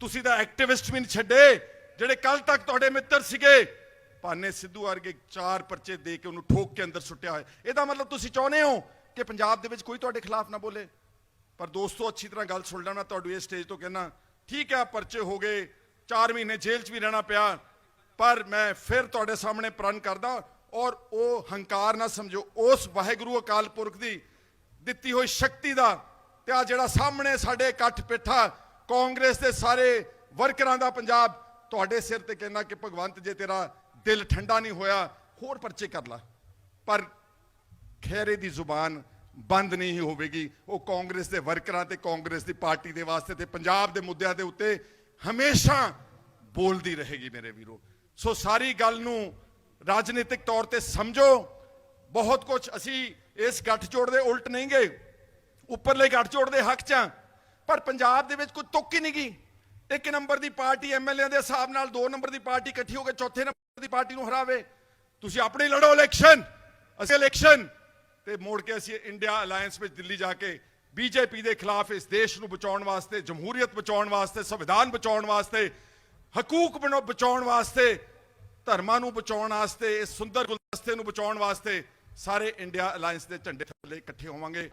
ਤੁਸੀਂ ਤਾਂ ਐਕਟਿਵਿਸਟ ਵੀ ਨਹੀਂ ਛੱਡੇ, ਜਿਹੜੇ ਕੱਲ ਤੱਕ ਤੁਹਾਡੇ ਮਿੱਤਰ ਸੀਗੇ। ਭਾਨੇ ਸਿੱਧੂ ਵਰਗੇ ਚਾਰ ਪਰਚੇ ਦੇ ਕੇ ਉਹਨੂੰ ਠੋਕ ਕੇ ਅੰਦਰ ਸੁੱਟਿਆ ਹੋਇਆ। ਇਹਦਾ ਮਤਲਬ ਤੁਸੀਂ ਚਾਹੁੰਦੇ ਹੋ ਕਿ ਪੰਜਾਬ ਦੇ ਵਿੱਚ ਕੋਈ ਤੁਹਾਡੇ ਖਿਲਾਫ ਨਾ ਬੋਲੇ? ਪਰ ਦੋਸਤੋ, ਅੱਛੀ ਤਰ੍ਹਾਂ ਗੱਲ ਸੁਣ ਲੈਣਾ ਤੁਹਾਨੂੰ ਇਹ ਸਟੇਜ ਤੋਂ ਕਹਿਣਾ, ਠੀਕ ਹੈ, ਪਰਚੇ ਹੋ ਗਏ 4 ਮਹੀਨੇ ਜੇਲ੍ਹ 'ਚ ਵੀ ਰਹਿਣਾ ਪਿਆ, ਪਰ ਮੈਂ ਫਿਰ ਤੁਹਾਡੇ ਸਾਹਮਣੇ ਪ੍ਰਣ ਕਰਦਾ ਔਰ ਉਹ ਹੰਕਾਰ ਨਾ ਸਮਝੋ, ਉਸ ਵਾਹਿਗੁਰੂ ਅਕਾਲ ਪੁਰਖ ਦੀ ਦਿੱਤੀ ਹੋਈ ਸ਼ਕਤੀ ਦਾ ਤੇ ਆ ਜਿਹੜਾ ਸਾਹਮਣੇ ਸਾਡੇ ਇਕੱਠ ਪਿੱਠਾ ਕਾਂਗਰਸ ਦੇ ਸਾਰੇ ਵਰਕਰਾਂ ਦਾ ਪੰਜਾਬ ਤੁਹਾਡੇ ਸਿਰ ਤੇ ਕਹਿਣਾ ਕਿ ਭਗਵੰਤ ਜੇ ਤੇਰਾ ਦਿਲ ਠੰਡਾ ਨਹੀਂ ਹੋਇਆ, ਹੋਰ ਪਰਚੇ ਕਰ ਲਾ। ਪਰ ਖੈਰੇ ਦੀ ਜ਼ੁਬਾਨ ਬੰਦ ਨਹੀਂ ਹੋਵੇਗੀ। ਉਹ ਕਾਂਗਰਸ ਦੇ ਵਰਕਰਾਂ ਤੇ ਕਾਂਗਰਸ ਦੀ ਪਾਰਟੀ ਦੇ ਵਾਸਤੇ ਤੇ ਪੰਜਾਬ ਦੇ ਮੁੱਦਿਆਂ ਦੇ ਉੱਤੇ ਹਮੇਸ਼ਾ ਬੋਲਦੀ ਰਹੇਗੀ ਮੇਰੇ ਵੀਰੋ। ਸੋ ਸਾਰੀ ਗੱਲ ਨੂੰ ਰਾਜਨੀਤਿਕ ਤੌਰ ਤੇ ਸਮਝੋ। ਬਹੁਤ ਕੁਝ ਅਸੀਂ ਇਸ ਗੱਠਜੋੜ ਦੇ ਉਲਟ ਨਹੀਂ ਗਏ। ਉੱਪਰਲੇ ਗੱਠਜੋੜ ਦੇ ਹੱਕ ਚ ਹਾਂ। ਪਰ ਪੰਜਾਬ ਦੇ ਵਿੱਚ ਕੋਈ ਤੁੱਕ ਹੀ ਨਹੀਂ ਗਈ। ਇੱਕ ਨੰਬਰ ਦੀ ਪਾਰਟੀ ਐਮਐਲਏ ਦੇ ਹਿਸਾਬ ਨਾਲ ਦੋ ਨੰਬਰ ਦੀ ਪਾਰਟੀ ਇਕੱਠੀ ਹੋ ਕੇ ਚੌਥੇ ਨੰਬਰ ਦੀ ਪਾਰਟੀ ਨੂੰ ਹਰਾਵੇ। ਤੁਸੀਂ ਆਪਣੇ ਲੜੋ ਇਲੈਕਸ਼ਨ। ਅਸੀਂ ਇਲੈਕਸ਼ਨ ਤੇ ਮੋੜ ਕੇ ਅਸੀਂ ਇੰਡੀਆ ਅਲਾਈਅੰਸ ਵਿੱਚ ਦਿੱਲੀ ਜਾ ਕੇ ਬੀਜੇਪੀ ਦੇ ਖਿਲਾਫ ਇਸ ਦੇਸ਼ ਨੂੰ ਬਚਾਉਣ ਵਾਸਤੇ, ਜਮਹੂਰੀਅਤ ਬਚਾਉਣ ਵਾਸਤੇ, ਸੰਵਿਧਾਨ ਬਚਾਉਣ ਵਾਸਤੇ, ਹਕੂਕ ਬਣੋ, ਬਚਾਉਣ ਵਾਸਤੇ, ਧਰਮਾਂ ਨੂੰ ਬਚਾਉਣ ਵਾਸਤੇ, ਇਸ ਸੁੰਦਰ ਗੁਲਦਸਤੇ ਨੂੰ ਬਚਾਉਣ ਵਾਸਤੇ ਸਾਰੇ ਇੰਡੀਆ ਅਲਾਈਅੰਸ ਦੇ ਝੰਡੇ ਥੱਲੇ ਇਕੱਠੇ ਹੋਵਾਂਗੇ।